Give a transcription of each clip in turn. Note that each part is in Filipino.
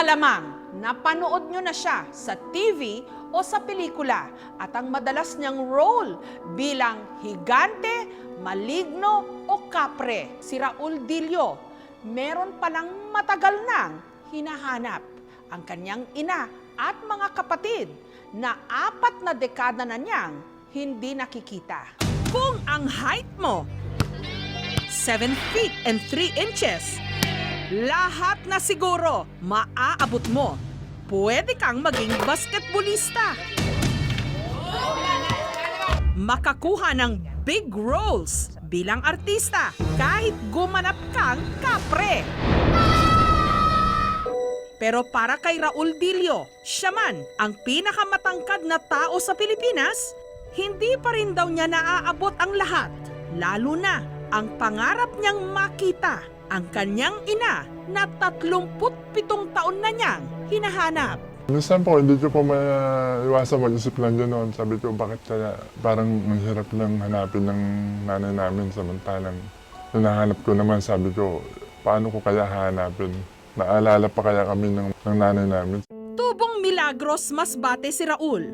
Malamang napanood nyo na siya sa TV o sa pelikula at ang madalas niyang role bilang higante, maligno o kapre. Si Raul Dilio, meron palang matagal nang hinahanap ang kanyang ina at mga kapatid na apat na dekada na niyang hindi nakikita. Kung ang height mo 7 feet and 3 inches. Lahat na siguro maaabot mo. Pwede kang maging basketballista. Makakuha ng big roles bilang artista kahit gumanap kang kapre. Pero para kay Raul Dilio, siya man ang pinakamatangkad na tao sa Pilipinas, hindi pa rin daw niya naaabot ang lahat. Lalo na ang pangarap niyang makita ang kanyang ina na 37 taon na niyang hinahanap. Minsan po, hindi ko po maiwasan mag-isip lang yun noon. Sabi ko, bakit kaya parang ang hirap lang hanapin ng nanay namin samantalang hinahanap ko naman, sabi ko, paano ko kaya hanapin? Naalala pa kaya kami ng, ng nanay namin? Tubong Milagros Masbate si Raul.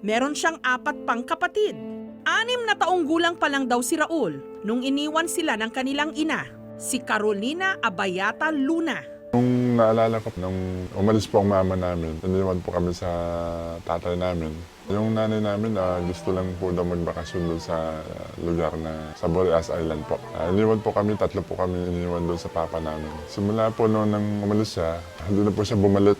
Meron siyang apat pang kapatid. Anim na taong gulang pa lang daw si Raul nung iniwan sila ng kanilang ina, si Carolina Abayata Luna. Nung naalala ko, nung umalis po ang mama namin, iniwan po kami sa tatay namin. Yung nanay namin, ah, gusto lang po daw magbakasyon doon sa lugar na sa Boreas Island po. Ah, iniwan po kami, tatlo po kami iniwan doon sa papa namin. Simula po noon nang umalis siya, hindi na po siya bumalik.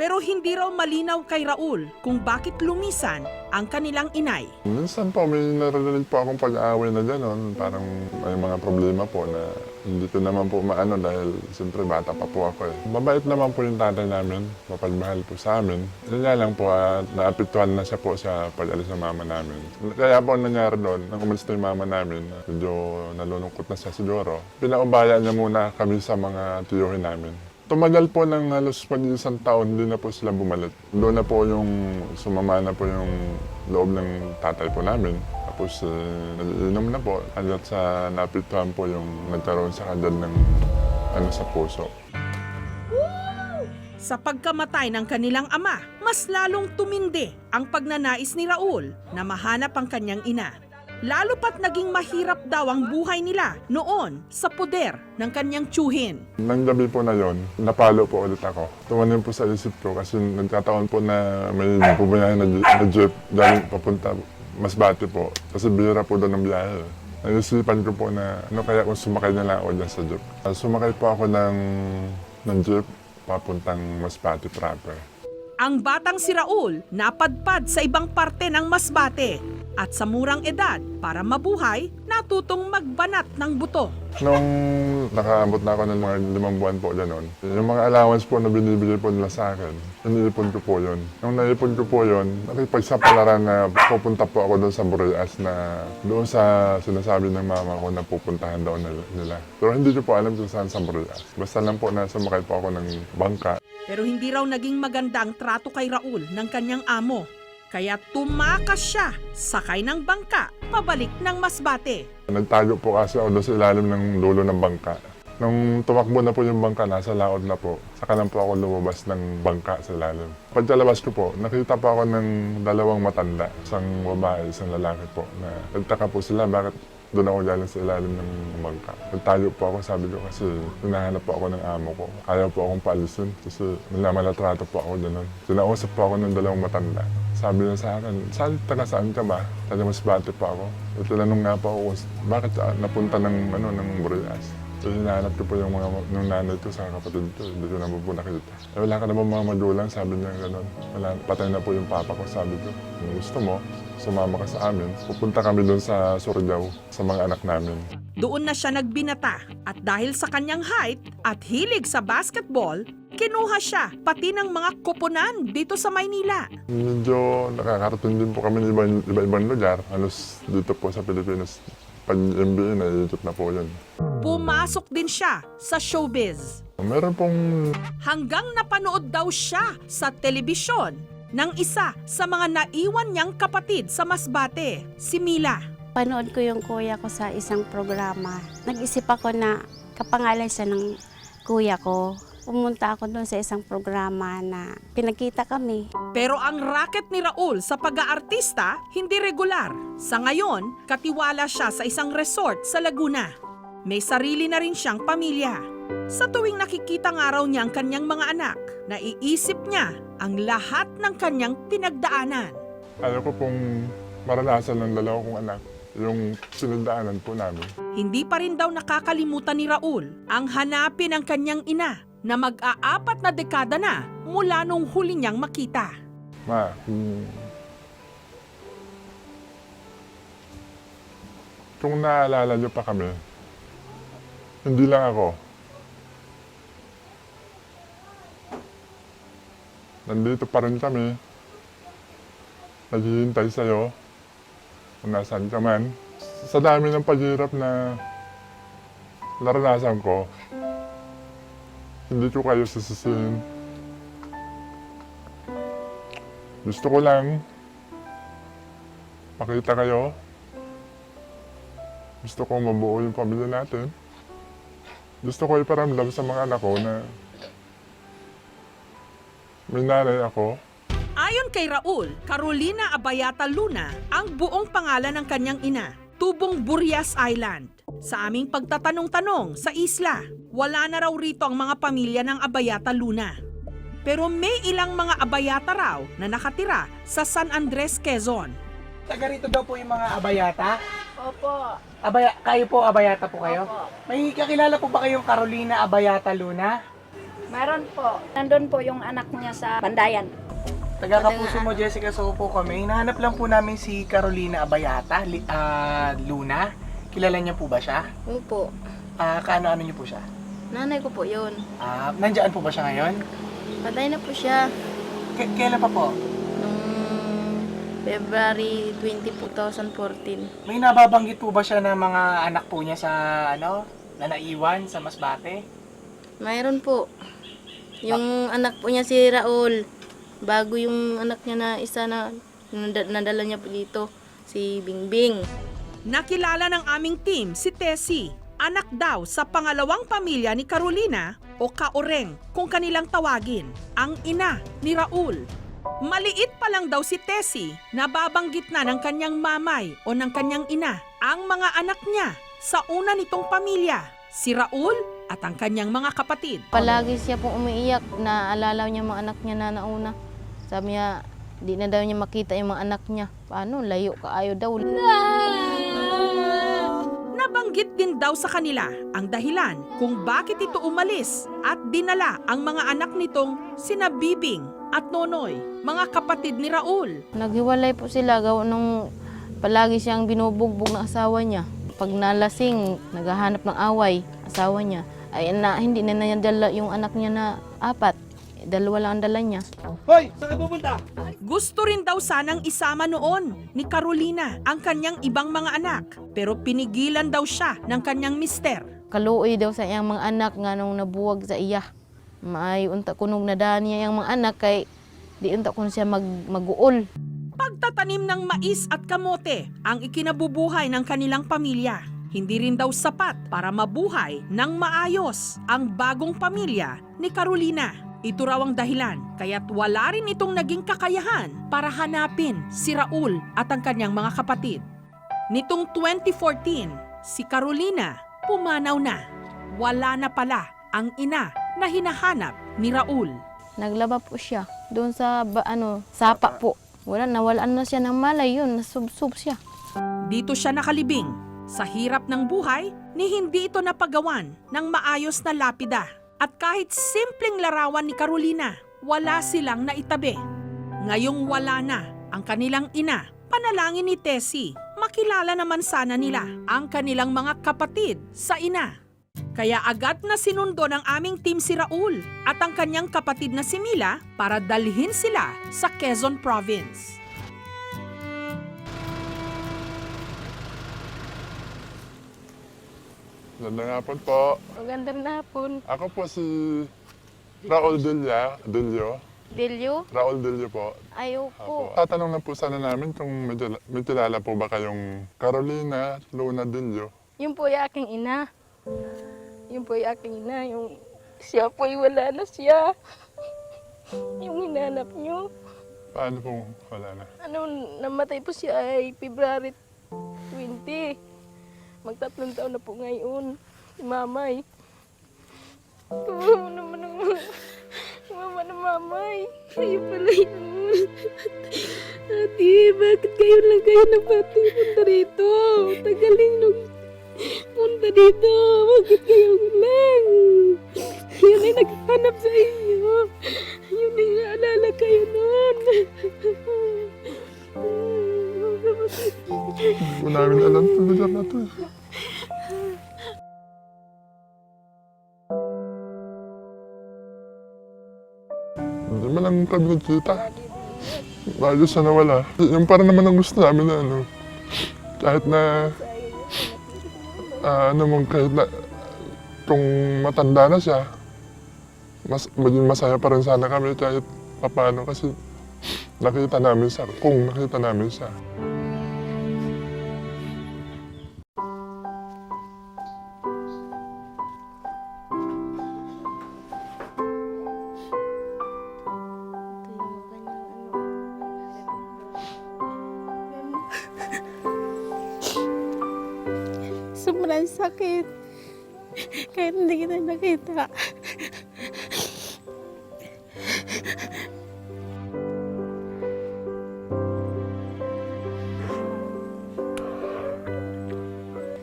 Pero hindi raw malinaw kay Raul kung bakit lumisan ang kanilang inay. Minsan po, may narinig po akong pag-aaway na gano'n. Parang may mga problema po na hindi ko naman po maano dahil siyempre bata pa po ako eh. Mabait naman po yung tatay namin, mapagmahal po sa amin. Yun lang po, ah, naapektuhan na siya po sa pag-alis ng mama namin. Kaya po ang nangyari doon, nang umalis na yung mama namin, medyo nalulungkot na siya siguro. Pinaubaya niya muna kami sa mga tiyuhin namin. Tumagal po ng halos pag isang taon, hindi na po sila bumalik. Doon na po yung sumama na po yung loob ng tatay po namin. Tapos uh, nag-inom na po hanggat sa napituhan po yung nagkaroon sa kanya ng ano sa puso. Sa pagkamatay ng kanilang ama, mas lalong tumindi ang pagnanais ni Raul na mahanap ang kanyang ina. Lalo pat naging mahirap daw ang buhay nila noon sa poder ng kanyang tsuhin. Nang gabi po na yon, napalo po ulit ako. Tumanin po sa isip ko kasi nagkataon po na may pumayahin na, na jeep galing papunta Masbate po. Kasi bira po doon ng biyahe. Naisipan ko po na ano kaya kung sumakay na lang ako dyan sa jeep. Ah, Sumakay po ako ng, ng jeep papuntang Masbate proper. Ang batang si Raul napadpad sa ibang parte ng Masbate at sa murang edad para mabuhay, natutong magbanat ng buto. Nung nakaabot na ako ng mga limang buwan po gano'n, yung mga allowance po na binibigay po nila sa akin, iniipon ko po yun. Nung naipon ko po yun, nakipagsapalaran na pupunta po ako doon sa Boreas na doon sa sinasabi ng mama ko na pupuntahan daw nil- nila. Pero hindi ko po alam kung saan sa Boreas. Basta lang po na sumakay po ako ng bangka. Pero hindi raw naging maganda ang trato kay Raul ng kanyang amo. Kaya tumakas siya, sakay ng bangka, pabalik ng Masbate. Nagtago po kasi ako doon sa ilalim ng dulo ng bangka. Nung tumakbo na po yung bangka, nasa laod na po. Saka lang po ako lumabas ng bangka sa ilalim. Pagkalabas ko po, nakita po ako ng dalawang matanda. Isang babae, isang lalaki po. Na nagtaka po sila bakit doon ako galing sa ilalim ng bangka. Nagtago po ako, sabi ko kasi hinahanap po ako ng amo ko. Ayaw po akong paalisin kasi nilamatrato po ako ganun. Sinausap po ako ng dalawang matanda. Sabi niya sa akin, saan, taga saan ka ba? Taga mas bate pa ako. At tinanong nga po ako, bakit ah, napunta ng, ano, ng Boreas? So, hinahanap ko po yung mga ng nanay ko sa kapatid ko. Hindi ko naman po nakita. Eh, wala ka naman mga magulang, sabi niya gano'n. Wala, patay na po yung papa ko, sabi ko. Kung gusto mo, sumama ka sa amin. Pupunta kami doon sa Surigao, sa mga anak namin. Doon na siya nagbinata at dahil sa kanyang height at hilig sa basketball, kinuha siya pati ng mga kuponan dito sa Maynila. Medyo nakakarating din po kami ng iba- iba-ibang lugar. Halos dito po sa Pilipinas. Pag MBA, naiikot na po yun. Pumasok din siya sa showbiz. Meron pong Hanggang napanood daw siya sa telebisyon ng isa sa mga naiwan niyang kapatid sa Masbate, si Mila. Panood ko yung kuya ko sa isang programa. Nag-isip ako na kapangalan siya ng kuya ko. Pumunta ako doon sa isang programa na pinagkita kami. Pero ang racket ni Raul sa pag-aartista, hindi regular. Sa ngayon, katiwala siya sa isang resort sa Laguna. May sarili na rin siyang pamilya. Sa tuwing nakikita nga raw niya ang kanyang mga anak, naiisip niya ang lahat ng kanyang pinagdaanan. Ayaw ko pong maranasan ng dalawa kong anak yung sinundaanan po namin. Hindi pa rin daw nakakalimutan ni Raul ang hanapin ang kanyang ina na mag-aapat na dekada na mula nung huli niyang makita. Ma, kung... Kung naalala niyo pa kami, hindi lang ako. Nandito pa rin kami. Naghihintay sa'yo. Kung nasaan ka man. Sa dami ng paghirap na naranasan ko, hindi ko kayo sisisihin. Gusto ko lang makita kayo. Gusto ko mabuo yung pamilya natin. Gusto ko iparamdam sa mga anak ko na may nanay ako. Ayon kay Raul, Carolina Abayata Luna ang buong pangalan ng kanyang ina, Tubong Burias Island. Sa aming pagtatanong-tanong sa isla, wala na raw rito ang mga pamilya ng Abayata Luna. Pero may ilang mga Abayata raw na nakatira sa San Andres, Quezon. Taga rito daw po yung mga abayata. Opo. Abaya, kayo po, abayata po kayo? Opo. May kakilala po ba kayong Carolina Abayata Luna? Meron po. Nandun po yung anak niya sa Bandayan. Taga kapuso mo, Jessica, so po kami. Hinahanap lang po namin si Carolina Abayata Li- ah, Luna. Kilala niyo po ba siya? Opo. Ah, kaano-ano niyo po siya? Nanay ko po yun. Ah, nandiyan po ba siya ngayon? Patay na po siya K- kailan pa po? nung February 20, 2014. May nababanggit po ba siya ng mga anak po niya sa ano, na naiwan sa Masbate? Mayroon po. Yung anak po niya si Raul. Bago yung anak niya na isa na nada- nadala niya po dito. Si Bingbing. Nakilala ng aming team si Tessie, anak daw sa pangalawang pamilya ni Carolina o Kaoreng kung kanilang tawagin, ang ina ni Raul. Maliit pa lang daw si Tessie, nababanggit na ng kanyang mamay o ng kanyang ina ang mga anak niya sa una nitong pamilya, si Raul at ang kanyang mga kapatid. Palagi siya pong umiiyak na alala niya mga anak niya na nauna. Sabi niya, di na daw niya makita yung mga anak niya. Paano? Layo ka ayaw daw. Nabanggit din daw sa kanila ang dahilan kung bakit ito umalis at dinala ang mga anak nitong sina Bibing at Nonoy, mga kapatid ni Raul. Naghiwalay po sila gawa nung palagi siyang binubugbog ng asawa niya. Pag nalasing, naghahanap ng away, asawa niya. Ay na, hindi na niya dala yung anak niya na apat. Dalawa lang ang dala niya. Hoy! Saan ka pupunta? Gusto rin daw sanang isama noon ni Carolina ang kanyang ibang mga anak pero pinigilan daw siya ng kanyang mister. Kaluoy daw sa iyang mga anak nga nung nabuwag sa iya. Maayo unta kunog na daan niya yung mga anak kay di unta kun siya mag maguol. Pagtatanim ng mais at kamote ang ikinabubuhay ng kanilang pamilya. Hindi rin daw sapat para mabuhay ng maayos ang bagong pamilya ni Carolina. Ito raw ang dahilan kaya't wala rin itong naging kakayahan para hanapin si Raul at ang kanyang mga kapatid. Nitong 2014, si Carolina pumanaw na. Wala na pala ang ina na hinahanap ni Raul. Naglaba po siya doon sa ba, ano sapa po. Wala nawalaan na siya ng malay yun, nasubsob siya. Dito siya nakalibing. Sa hirap ng buhay, ni hindi ito napagawan ng maayos na lapida. At kahit simpleng larawan ni Carolina, wala silang naitabi. Ngayong wala na ang kanilang ina, panalangin ni Tessie, makilala naman sana nila ang kanilang mga kapatid sa ina. Kaya agad na sinundo ng aming team si Raul at ang kanyang kapatid na si Mila para dalhin sila sa Quezon Province. Magandang hapon po. Magandang hapon. Ako po si Raul Delia, Delio. Delyo, Raul Delio po. ayaw Apo. po. Tatanong lang po sana namin kung may, tila- may kilala po ba kayong Carolina Luna Delio. Yun po yung aking ina. Yun po yung aking ina, yung Siya po'y wala na siya. Yung hinanap niyo. Paano po wala na? Ano, namatay po siya ay February 20. Magtatlong taon na po ngayon. Si Mamay. Kawawa naman ang Kawawa na Mamay. Kayo pala yun. Ate, bakit kayo lang kayo napati punta rito? Tagaling nung punta dito. Bakit kayo lang? Yun ay naghanap sa inyo. Hindi man lang kami nagkita. Ayos na nawala. Yung para naman ang gusto namin na ano. Kahit na ah, ano mong kahit na kung matanda na siya, mas, maging masaya pa rin sana kami kahit papaano kasi nakita namin siya, kung nakita namin siya. Sobrang sakit. Kahit hindi kita nakita.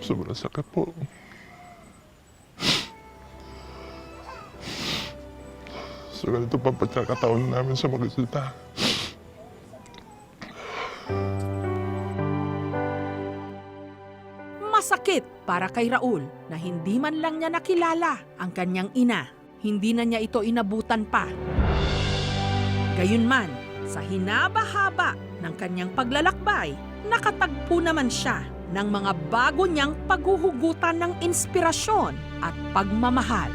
Sobrang sakit po. So ganito pa pagkakataon namin sa magkikita. Para kay Raul na hindi man lang niya nakilala ang kanyang ina. Hindi na niya ito inabutan pa. Gayunman, sa hinaba-haba ng kanyang paglalakbay, nakatagpo naman siya ng mga bago niyang paghuhugutan ng inspirasyon at pagmamahal.